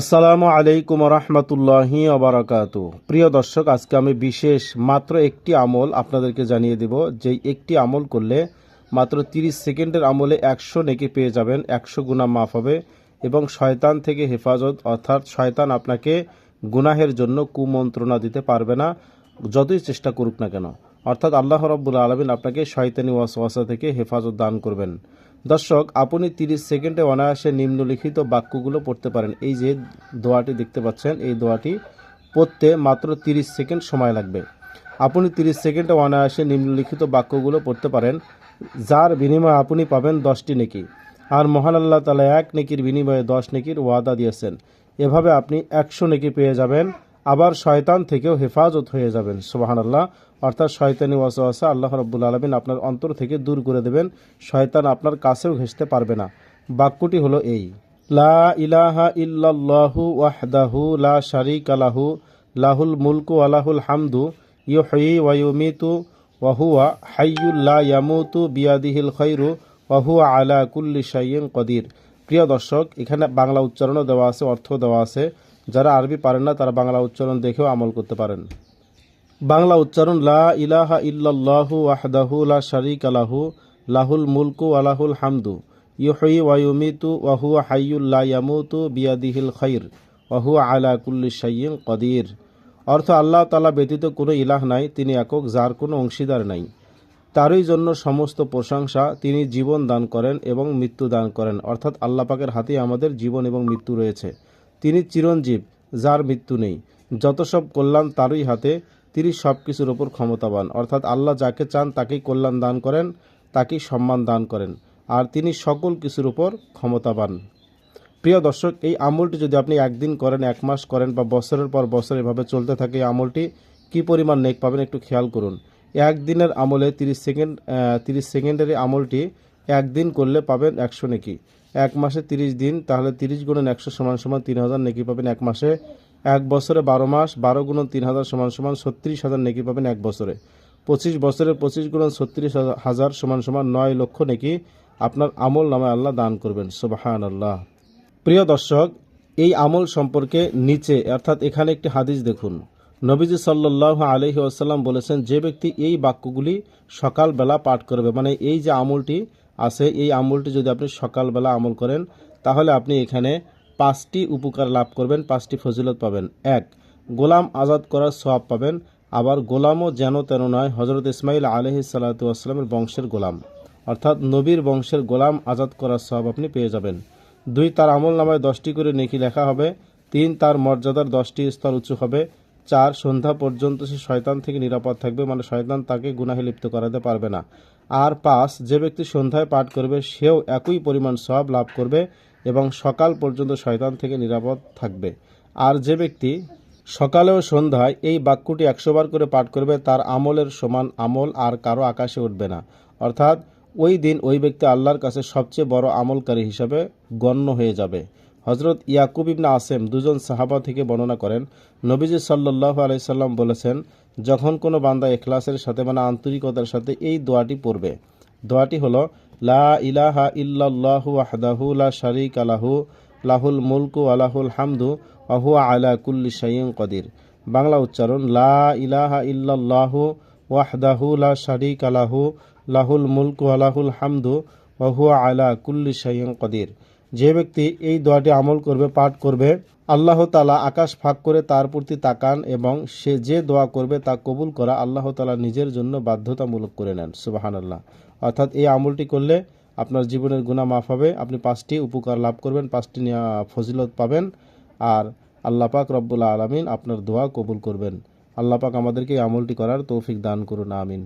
আসসালামু আলাইকুম রহমতুল্লাহি আবরাকাতু প্রিয় দর্শক, আজকে আমি বিশেষ মাত্র একটি আমল আপনাদেরকে জানিয়ে দেব। যে একটি আমল করলে মাত্র 30 সেকেন্ডের আমলে একশো নেকি পেয়ে যাবেন, একশো গুণা মাফ হবে এবং শয়তান থেকে হেফাজত, অর্থাৎ শয়তান আপনাকে গুনাহের জন্য কুমন্ত্রণা দিতে পারবে না, যতই চেষ্টা করুক না কেন। অর্থাৎ আল্লাহ রব্বুল আলমিন আপনাকে শয়তানি ওয়াসওয়াসা থেকে হেফাজত দান করবেন। দর্শক, আপনি 30 সেকেন্ডে অনায়াসে নিম্নলিখিত বাক্যগুলো পড়তে পারেন। এই যে দোয়াটি দেখতে পাচ্ছেন, এই দোয়াটি পড়তে মাত্র 30 সেকেন্ড সময় লাগবে। আপনি 30 সেকেন্ডে অনায়াসে নিম্নলিখিত বাক্যগুলো পড়তে পারেন, যার বিনিময়ে আপনি পাবেন দশটি নেকি। আর মহান আল্লাহ তালা এক নেকির বিনিময়ে দশ নেকির ওয়াদা দিয়েছেন। এভাবে আপনি একশো নেকি পেয়ে যাবেন আবার শয়তান থেকেও হেফাজত হয়ে যাবেন। সুবাহান আল্লাহ অর্থাৎ শয়তানি ওয়াসওয়াসা আল্লাহ রব্বুল আলমিন আপনার অন্তর থেকে দূর করে দেবেন। শয়তান আপনার কাছেও ঘেসতে পারবে না। বাক্যটি হলো এই। লা ইলাহা ইল্লাল্লাহু ওয়াহদাহু লা শারিকা লাহু, লাহুল মুলকু আলাহুল হামদু, ইউহয়ি ওয়া ইউমিতু ওয়া হুয়া হাইয়ুল লা ইয়ামুতু বিয়াদিহিল খায়রু ওয়া হুয়া আলা কুল্লি শাইইন কদির। প্রিয় দর্শক, এখানে বাংলা উচ্চারণও দেওয়া আছে অর্থ দেওয়া আছে। যারা আরবি পারেন না, তারা বাংলা উচ্চারণ দেখেও আমল করতে পারেন। বাংলা উচ্চারণ, লা ইলাহা ইল্লাল্লাহু ওয়াহদাহু লা শারিকা লাহু, লাহুল মুলকু আলাহুল হামদু, ইউহয়ি ওয়া ইউমিতু ওয়া হুয়া ইয়ামুতু বিয়াদিহিল খাইর ওয়া হুয়া আলা কুল্লি শাইইন কদির। অর্থ আল্লাহ তাআলা ব্যতীত কোনো ইলাহ নাই, তিনি একক, যার কোনো অংশীদার নাই। তারই জন্য সমস্ত প্রশংসা তিনি জীবন দান করেন এবং মৃত্যু দান করেন। অর্থাৎ আল্লাহ পাকের হাতেই আমাদের জীবন এবং মৃত্যু রয়েছে। তিনি চিরঞ্জীব, যার মৃত্যু নেই। যত সব কল্যাণ তারই হাতে, তিনি সব কিছুর ওপর ক্ষমতাবান। অর্থাৎ আল্লাহ যাকে চান তাকেই কল্যাণ দান করেন, তাকেই সম্মান দান করেন। আর তিনি সকল কিছুর উপর ক্ষমতাবান। প্রিয় দর্শক, এই আমলটি যদি আপনি একদিন করেন, এক মাস করেন বা বছরের পর বছর এভাবে চলতে থাকে এই আমলটি, কি পরিমাণ নেক পাবেন একটু খেয়াল করুন। একদিনের আমলে তিরিশ সেকেন্ড তিরিশ সেকেন্ডের আমলটি একদিন করলে পাবেন একশো নেকি। এক মাসে তিরিশ দিন, তাহলে তিরিশ গুণন একশো সমান সমান তিন হাজার নেকি পাবেন এক মাসে। এক বছরে বারো মাস, বারো গুণন তিন হাজার সমান সমান ছত্রিশ হাজার নেকি পাবেন এক বছরে। পঁচিশ বছরে পঁচিশ গুণন ছত্রিশ হাজার সমান সমান নয় লক্ষ নেকি আপনার আমল নামে আল্লাহ দান করবেন। সুবাহান আল্লাহ প্রিয় দর্শক, এই আমল সম্পর্কে নিচে, অর্থাৎ এখানে একটি হাদিস দেখুন। নবীজি সাল্লাহ আলহি আসাল্লাম বলেছেন, যে ব্যক্তি এই বাক্যগুলি সকালবেলা পাঠ করবে মানে এই যে আমলটি আছে, এই আমলটি যদি আপনি সকালবেলা আমল করেন, তাহলে আপনি এখানে পাঁচটি উপকার লাভ করবেন, পাঁচটি ফজিলত পাবেন। এক, গোলাম আজাদ করার সওয়াব পাবেন, আবার গোলামও যেন তেন নয় হজরত ইসমাইল আলহি সাল্লাতামের বংশের গোলাম। অর্থাৎ নবীর বংশের গোলাম আজাদ করার সওয়াব আপনি পেয়ে যাবেন। দুই, তার আমল নামায় দশটি করে নেকি লেখা হবে। তিন, তার মর্যাদার দশটি স্তর উঁচু হবে। চার, সন্ধ্যা পর্যন্ত সে শয়তান থেকে নিরাপদ থাকবে মানে শয়তান তাকে গুনাহে লিপ্ত করাতে পারবে না। আর পাঁচ যে ব্যক্তি সন্ধ্যায় পাঠ করবে, সেও একই পরিমাণ সব লাভ করবে এবং সকাল পর্যন্ত শয়তান থেকে নিরাপদ থাকবে। আর যে ব্যক্তি সকালে ও সন্ধ্যায় এই বাক্যটি একশো বার করে পাঠ করবে, তার আমলের সমান আমল আর কারও আকাশে উঠবে না। অর্থাৎ, ওই দিন ওই ব্যক্তি আল্লাহর কাছে সবচেয়ে বড় আমলকারী হিসাবে গণ্য হয়ে যাবে। হজরত ইয়াকুব ইবনা আসেম দুজন সাহাবা থেকে বর্ণনা করেন, নবীজি সাল্লাহ আলাইসাল্লাম বলেছেন, যখন কোনো বান্দা এখলাসের সাথে মানে আন্তরিকতার সাথে এই দোয়াটি পড়বে, দোয়াটি হলো, লা ইলাহা ইল্লাল্লাহু ওয়াহদাহু লা শারিকা লাহু, লাহুল মুলকু আলাহুল হামদু আহুয়া আলা কুল্লি শাইইন কদির। বাংলা উচ্চারণ, লা ইলাহা ইল্লাল্লাহু ওয়াহদাহু লা শারিকা লাহু, লাহুল মুলকু আলাহুল হামদু ওহুয়া আলা কুল্লি শাইইন কদির। যে ব্যক্তি এই দোয়াটি আমল করবে, পাঠ করবে, আল্লাহ তালা আকাশ ফাঁক করে তার প্রতি তাকান এবং সে যে দোয়া করবে তা কবুল করা আল্লাহ তালা নিজের জন্য বাধ্যতামূলক করে নেন সুবাহান আল্লাহ অর্থাৎ এই আমলটি করলে আপনার জীবনের গুণা মাফ হবে, আপনি পাঁচটি উপকার লাভ করবেন, পাঁচটি ফজিলত পাবেন আর আল্লাহ পাক রব্বুল্লা আলমিন আপনার দোয়া কবুল করবেন। আল্লাহ পাক আমাদেরকে এই আমলটি করার তৌফিক দান করুন, আমিন।